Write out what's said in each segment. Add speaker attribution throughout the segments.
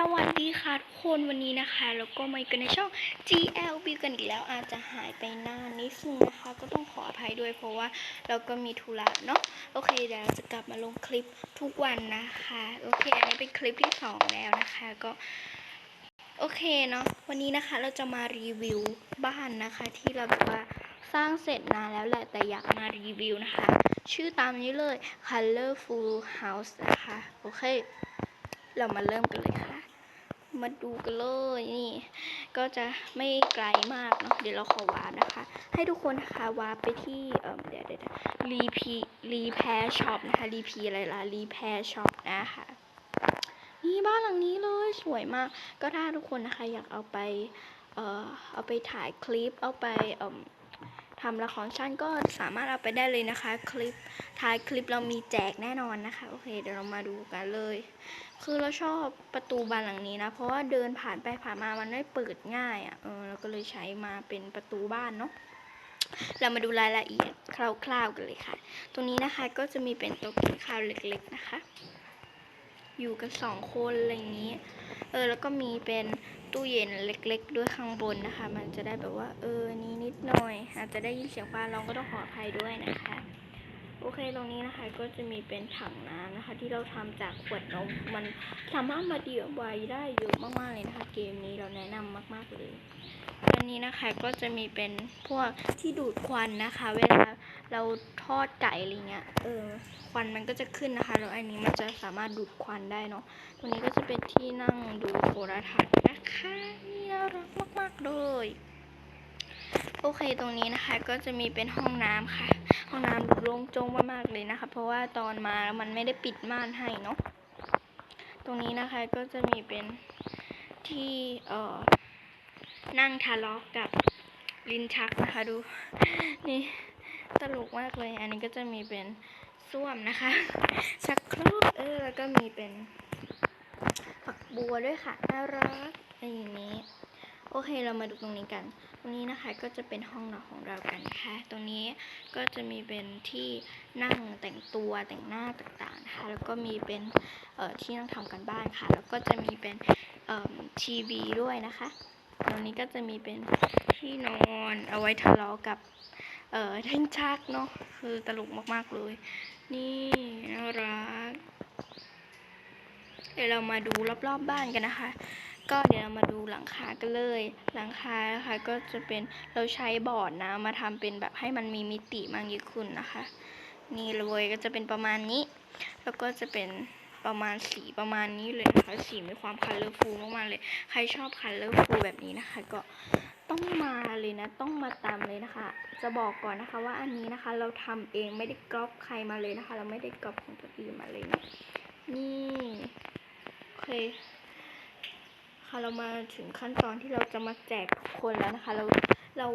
Speaker 1: สวัสดีค่ะทุกคนวันนี้นะคะ แล้วก็มาอยู่กันในช่อง GLB กันอีกแล้วอาจจะหายไปนานนิดนึงนะคะ ก็ต้องขออภัยด้วยเพราะว่าเราก็มีธุระเนาะโอเคเดี๋ยวเราจะกลับมาลงคลิปทุกวันนะคะ โอเค อันนี้เป็นคลิปที่สองแล้วนะคะ ก็ โอเคเนาะวันนี้นะคะเราจะมารีวิวบ้านนะคะ ที่เราแบบว่าสร้างเสร็จนานแล้วแหละแต่อยากมารีวิวนะคะ ชื่อตามนี้เลย Colorful House นะคะ โอเค เรามาเริ่มกันเลยค่ะ มาดูกันเลยนี่ ก็จะไม่ไกลมากเนาะเดี๋ยวเราขอวาร์ปนะคะ ให้ทุกคนนะคะวาร์ปไปที่เอ่อเดี๋ยวเดี๋ยวรีพีรีแพร์ช็อปนะคะรีพีอะไรล่ะรีแพร์ช็อปนะคะนี่บ้านหลังนี้เลยสวยมาก ก็ถ้าทุกคนนะคะอยากเอาไปเอ่อเอาไปถ่ายคลิปเอาไปเอ่อ ทำละครสั้นก็สามารถเอาไปได้เลยนะคะ คลิปท้ายคลิปเรามีแจกแน่นอนนะคะ โอเค เดี๋ยวเรามาดูกันเลย คือเราชอบประตูบานหลังนี้นะ เพราะว่าเดินผ่านไปผ่านมามันได้เปิดง่ายอะ่ะเออเราก็เลยใช้มาเป็นประตูบ้านเนาะเรามาดูรายละเอียดคร่าว ๆกันเลยค่ะ ตรงนี้นะคะก็จะมีเป็นโต๊ะกินข้าวเล็กๆนะคะ อยู่กันสองคนอะไรอย่างนี้ เออแล้วก็มีเป็นตู้เย็นเล็ก ๆ ด้วยข้างบนนะคะ มันจะได้แบบว่า เออนี้นิดหน่อย อาจจะได้ยินเสียงฟ้าร้องก็ต้องขออภัยด้วยนะคะ โอเคตรงนี้นะคะก็จะมีเป็นถังน้ำนะคะ ที่เราทำจากขวดนมมันสามารถมาเดี่ยวไว้ได้เยอะมากๆเลยนะคะ เกมนี้เราแนะนำมากๆเลยอันนี้นะคะก็จะมีเป็นพวกที่ดูดควันนะคะ เวลาเราทอดไก่อะไรเงี้ยเออควันมันก็จะขึ้นนะคะแล้วอันนี้มันจะสามารถดูดควันได้เนาะตรงนี้ก็จะเป็นที่นั่งดูโทรทัศน์นะคะนี่น่ารักมาก ๆ เลย โอเคตรงนี้นะคะก็จะมีเป็นห้องน้ำค่ะ ห้องน้ำโล่งโจ้งมากๆเลยนะคะ เพราะว่าตอนมามันไม่ได้ปิดม่านให้เนาะตรงนี้นะคะก็จะมีเป็นที่เอ่อนั่งทะเลาะกับลิ้นชักนะคะดู นี่ตลกมากเลย อันนี้ก็จะมีเป็นส้วมนะคะ ชักโครกเออแล้วก็มีเป็นฝักบัวด้วยค่ะน่ารักอะไรอย่างนี้ อเคเรามาดูตรงนี้กัน ตรงนี้นะคะก็จะเป็นห้องนอนของเรากันนะคะตรงนี้ก็จะมีเป็นที่นั่งแต่งตัวแต่งหน้าต่างๆนะคะแล้วก็มีเป็นเอ่อที่นั่งทำกันบ้านค่ะ แล้วก็จะมีเป็นเอ่อทีวีด้วยนะคะ ตรงนี้ก็จะมีเป็นที่นอนเอาไว้ทะเลาะกับเอ่อท่นชักเนาะคือตลกมากๆเลย นี่น่ารักเดี๋ยวเรามาดูรอบๆบบ้านกันนะคะ ก็เดี๋ยวเรามาดูหลังคากันเลย หลังคานะคะก็จะเป็นเราใช้บอร์ดนะมาทำเป็นแบบให้มันมีมิติมากยิ่งขึ้นนะคะ นี่เลยก็จะเป็นประมาณนี้ แล้วก็จะเป็นประมาณสีประมาณนี้เลยนะคะ สีมีความคัลเลอร์ฟูลมากๆเลย ใครชอบคัลเลอร์ฟูลแบบนี้นะคะ ก็ต้องมาเลยนะ ต้องมาตามเลยนะคะ จะบอกก่อนนะคะว่าอันนี้นะคะ เราทำเองไม่ได้ก๊อปใครมาเลยนะคะ เราไม่ได้ก๊อปของตัวเอื่นมาเลยนะนี่โอเค เรามาถึงขั้นตอนที่เราจะมาแจกทุกคนแล้วนะคะ เราเรา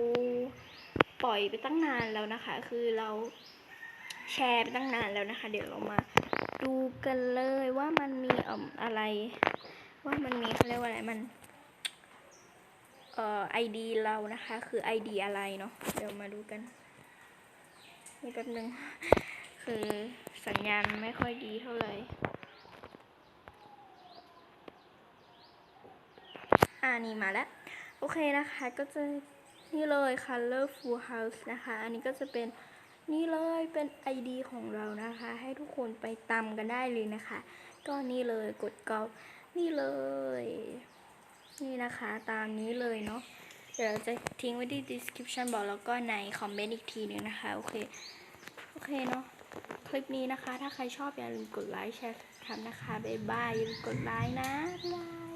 Speaker 1: ปล่อยไปตั้งนานแล้วนะคะ คือเราแชร์ไปตั้งนานแล้วนะคะ เดี๋ยวเรามาดูกันเลยว่ามันมีเอ่ออะไร ว่ามันมีเขาเรียกว่าอะไรมันเอ่อไอดีเรานะคะ คือไอดีอะไรเนาะเดี๋ยวมาดูกันนี่แป๊บนึง คือสัญญาณไม่ค่อยดีเท่าไหร่ อ่านี่มาแล้ว โอเคนะคะก็จะนี่เลย colorful house นะคะ อันนี้ก็จะเป็นนี่เลยเป็น ID ของเรานะคะ ให้ทุกคนไปตามกันได้เลยนะคะ ก็นี่เลยกดกรอบนี่เลย นี่นะคะตามนี้เลยเนาะเดี๋ยวเราจะทิ้งไว้ที่ description บอกแล้วก็ในคอมเมนต์อีกทีนึงนะคะ โอเค โอเคเนาะคลิปนี้นะคะ ถ้าใครชอบอย่าลืมกดไลค์แชร์ทำนะคะ บ๊ายบายอย่าลืมกดไลค์นะบ๊ายบาย